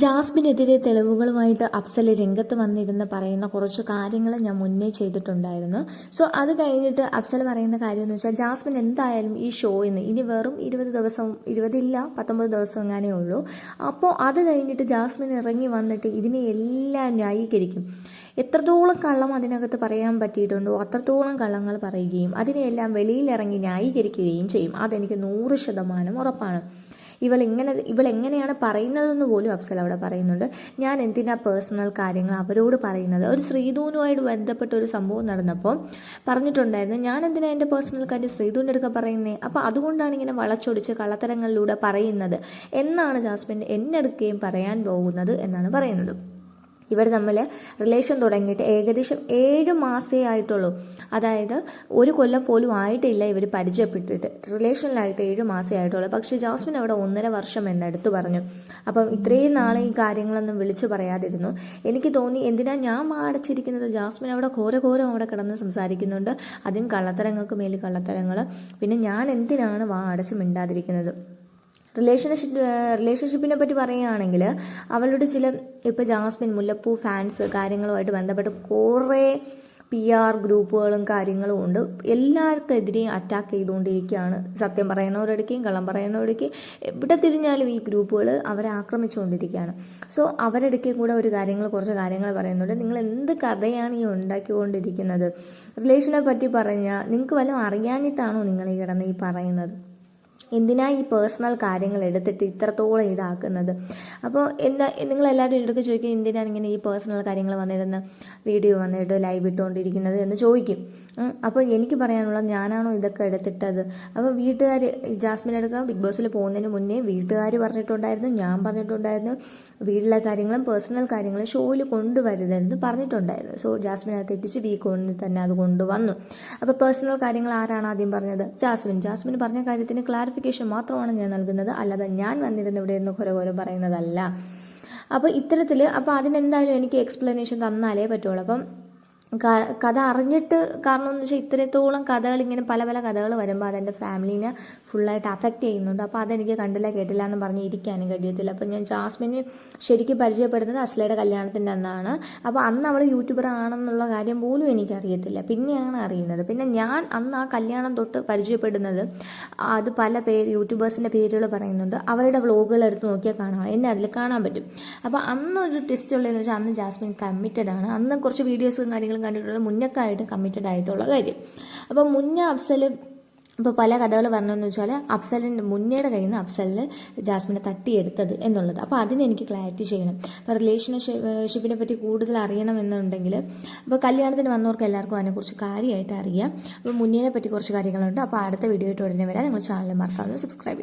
ജാസ്മിനെതിരെ തെളിവുകളുമായിട്ട് അഫ്സൽ രംഗത്ത് വന്നിരുന്ന് പറയുന്ന കുറച്ച് കാര്യങ്ങൾ ഞാൻ മുന്നേ ചെയ്തിട്ടുണ്ടായിരുന്നു. സോ അത് കഴിഞ്ഞിട്ട് അഫ്സൽ പറയുന്ന കാര്യം എന്ന് വെച്ചാൽ ജാസ്മിൻ എന്തായാലും ഈ ഷോയിന്ന് ഇനി വെറും ഇരുപത് ദിവസം ഇരുപതില്ല പത്തൊമ്പത് ദിവസം എങ്ങാനേ ഉള്ളൂ. അപ്പോൾ അത് കഴിഞ്ഞിട്ട് ജാസ്മിൻ ഇറങ്ങി വന്നിട്ട് ഇതിനെ എല്ലാം ന്യായീകരിക്കും. എത്രത്തോളം കള്ളം അതിനകത്ത് പറയാൻ പറ്റിയിട്ടുണ്ടോ അത്രത്തോളം കള്ളങ്ങൾ പറയുകയും അതിനെയെല്ലാം വെളിയിലിറങ്ങി ന്യായീകരിക്കുകയും ചെയ്യും. അതെനിക്ക് നൂറ് ശതമാനം ഉറപ്പാണ്. ഇവൾ ഇങ്ങനെ ഇവൾ എങ്ങനെയാണ് പറയുന്നതെന്ന് പോലും അഫ്സൽ അവിടെ പറയുന്നുണ്ട്. ഞാൻ എന്തിനാ പേഴ്സണൽ കാര്യങ്ങൾ അവരോട് പറയുന്നത്? ഒരു ശ്രീധൂനുമായിട്ട് ബന്ധപ്പെട്ട ഒരു സംഭവം നടന്നപ്പോൾ പറഞ്ഞിട്ടുണ്ടായിരുന്നു ഞാൻ എന്തിനാ എന്റെ പേഴ്സണൽ കാര്യം ശ്രീധൂന്റെ അടുക്ക പറയുന്നത് അപ്പോൾ അതുകൊണ്ടാണ് ഇങ്ങനെ വളച്ചൊടിച്ച് കള്ളത്തരങ്ങളിലൂടെ പറയുന്നത്. എന്നാണ് ജാസ്മിൻ എന്നെ അടുക്കുകയും പറയാൻ പോകുന്നത് എന്നാണ് പറയുന്നത്. ഇവർ തമ്മിൽ റിലേഷൻ തുടങ്ങിയിട്ട് ഏകദേശം ഏഴ് മാസേ ആയിട്ടുള്ളൂ. അതായത് ഒരു കൊല്ലം പോലും ആയിട്ടില്ല ഇവർ പരിചയപ്പെട്ടിട്ട്. റിലേഷനിലായിട്ട് ഏഴ് മാസേ ആയിട്ടുള്ളൂ. പക്ഷേ ജാസ്മിൻ അവിടെ ഒന്നര വർഷം എന്ന് എന്നെടുത്തു പറഞ്ഞു. അപ്പം ഇത്രയും നാളെ ഈ കാര്യങ്ങളൊന്നും വിളിച്ചു പറയാതിരുന്നു. എനിക്ക് തോന്നി എന്തിനാ ഞാൻ മാടച്ചിരിക്കുന്നത് ജാസ്മിൻ അവിടെ ഘോര ഘോരം അവിടെ കിടന്ന് സംസാരിക്കുന്നുണ്ട്. അതും കള്ളത്തരങ്ങൾക്ക് മേൽ കള്ളത്തരങ്ങൾ പിന്നെ ഞാൻ എന്തിനാണ് വാ അടച്ചു മിണ്ടാതിരിക്കുന്നത്? റിലേഷൻഷിപ്പ് റിലേഷൻഷിപ്പിനെ പറ്റി പറയുകയാണെങ്കിൽ അവളുടെ ചില ഇപ്പോൾ ജാസ്മിൻ മുല്ലപ്പൂ ഫാൻസ് കാര്യങ്ങളുമായിട്ട് ബന്ധപ്പെട്ട് കുറേ പി ആർ ഗ്രൂപ്പുകളും കാര്യങ്ങളും ഉണ്ട്. എല്ലാവർക്കെതിരെയും അറ്റാക്ക് ചെയ്തുകൊണ്ടിരിക്കുകയാണ്. സത്യം പറയുന്നവരെടുക്കുകയും കള്ളം പറയുന്നവരെടുക്കുകയും എവിടെ തിരിഞ്ഞാലും ഈ ഗ്രൂപ്പുകൾ അവരെ ആക്രമിച്ചുകൊണ്ടിരിക്കുകയാണ്. സോ അവരെടുക്കുകയും കൂടെ ഒരു കാര്യങ്ങൾ കുറച്ച് കാര്യങ്ങൾ പറയുന്നുണ്ട്. നിങ്ങൾ എന്ത് കഥയാണ് ഈ ഉണ്ടാക്കിക്കൊണ്ടിരിക്കുന്നത്? റിലേഷനെ പറ്റി പറഞ്ഞാൽ നിങ്ങൾക്ക് വല്ലതും അറിയാഞ്ഞിട്ടാണോ നിങ്ങൾ ഈ കിടന്ന് ഈ പറയുന്നത്? എന്തിനാ ഈ പേഴ്സണൽ കാര്യങ്ങൾ എടുത്തിട്ട് ഇത്രത്തോളം ഇതാക്കുന്നത്? അപ്പോൾ എന്താ നിങ്ങളെല്ലാവരും ഇടയ്ക്ക് ചോദിക്കും എന്തിനാണ് ഇങ്ങനെ ഈ പേഴ്സണൽ കാര്യങ്ങൾ വന്നിരുന്ന് വീഡിയോ വന്നിട്ട് ലൈവ് ഇട്ടുകൊണ്ടിരിക്കുന്നത് എന്ന് ചോദിക്കും. അപ്പോൾ എനിക്ക് പറയാനുള്ളത് ഞാനാണോ ഇതൊക്കെ എടുത്തിട്ടത്? അപ്പോൾ വീട്ടുകാർ ജാസ്മിൻ എടുക്കുക ബിഗ് ബോസിൽ പോകുന്നതിന് മുന്നേ വീട്ടുകാർ പറഞ്ഞിട്ടുണ്ടായിരുന്നു ഞാൻ പറഞ്ഞിട്ടുണ്ടായിരുന്നു വീട്ടിലെ കാര്യങ്ങളും പേഴ്സണൽ കാര്യങ്ങളും ഷോയിൽ കൊണ്ടുവരുതെന്ന് പറഞ്ഞിട്ടുണ്ടായിരുന്നു. സോ ജാസ്മിൻ അത് തെറ്റിച്ച് ബി കൊണ്ട് തന്നെ അത് കൊണ്ടുവന്നു. അപ്പോൾ പേഴ്സണൽ കാര്യങ്ങൾ ആരാണ് ആദ്യം പറഞ്ഞത്? ജാസ്മിൻ. ജാസ്മിൻ പറഞ്ഞ കാര്യത്തിന് ക്ലാരിഫിക്കേഷൻ മാത്രമാണ് ഞാൻ നൽകുന്നത്. അല്ലാതെ ഞാൻ വന്നിരുന്ന് ഇവിടെ ഇരുന്ന് കുറെ പറയുന്നതല്ല. അപ്പോൾ ഇത്തരത്തിൽ അപ്പോൾ അതിനെന്തായാലും എനിക്ക് എക്സ്പ്ലനേഷൻ തന്നാലേ പറ്റുള്ളൂ. അപ്പം കഥ അറിഞ്ഞിട്ട് കാരണം എന്ന് വെച്ചാൽ ഇത്രത്തോളം കഥകൾ ഇങ്ങനെ പല പല കഥകൾ വരുമ്പോൾ അതെന്റെ ഫാമിലീനെ ഫുള്ളായിട്ട് അഫക്റ്റ് ചെയ്യുന്നുണ്ട്. അപ്പോൾ അതെനിക്ക് കണ്ടില്ല കേട്ടില്ല എന്ന് പറഞ്ഞ് ഇരിക്കാനും കഴിയത്തില്ല. അപ്പോൾ ഞാൻ ജാസ്മിനെ ശരിക്കും പരിചയപ്പെടുന്നത് അസ്ലയുടെ കല്യാണത്തിന്റെ അന്നാണ്. അപ്പോൾ അന്ന് അവൾ യൂട്യൂബർ ആണെന്നുള്ള കാര്യം പോലും എനിക്കറിയത്തില്ല. പിന്നെയാണ് അറിയുന്നത്. പിന്നെ ഞാൻ അന്ന് ആ കല്യാണം തൊട്ട് പരിചയപ്പെടുന്നത് അത് പല പേര് യൂട്യൂബേഴ്സിന്റെ പേരുകൾ പറയുന്നുണ്ട്. അവരുടെ വ്ളോഗുകൾ എടുത്ത് നോക്കിയാൽ കാണാം. എന്നെ അതിൽ കാണാൻ പറ്റും. അപ്പോൾ അന്നൊരു ടെസ്റ്റ് ഉള്ളതെന്ന് വെച്ചാൽ അന്ന് ജാസ്മിൻ കമ്മിറ്റഡ് ആണ്. അന്ന് കുറച്ച് വീഡിയോസും കാര്യങ്ങളും കണ്ടിട്ടുള്ള മുന്നക്കായിട്ട് കമ്മിറ്റഡ് ആയിട്ടുള്ള കാര്യം. അപ്പോൾ മുന്ന അഫ്സൽ ഇപ്പോൾ പല കഥകൾ പറഞ്ഞതെന്ന് വെച്ചാൽ അഫ്സലിന്റെ മുന്നേടെ കയ്യിൽ നിന്ന് അഫ്സലിന് ജാസ്മിനെ തട്ടിയെടുത്തത് എന്നുള്ളത്. അപ്പോൾ അതിന് എനിക്ക് ക്ലാരിറ്റി ചെയ്യണം. അപ്പോൾ റിലേഷൻഷിപ്പിനെ പറ്റി കൂടുതൽ അറിയണമെന്നുണ്ടെങ്കിൽ അപ്പോൾ കല്യാണത്തിന് വന്നവർക്ക് എല്ലാവർക്കും അതിനെക്കുറിച്ച് കാര്യമായിട്ട് അറിയാം. അപ്പോൾ മുന്നേനെ പറ്റി കുറച്ച് കാര്യങ്ങളുണ്ട്. അപ്പോൾ അടുത്ത വീഡിയോ ആയിട്ട് ഉടനെ വരാം. നിങ്ങൾ ചാനൽ മറക്കാവുന്ന സബ്സ്ക്രൈബ് ചെയ്യും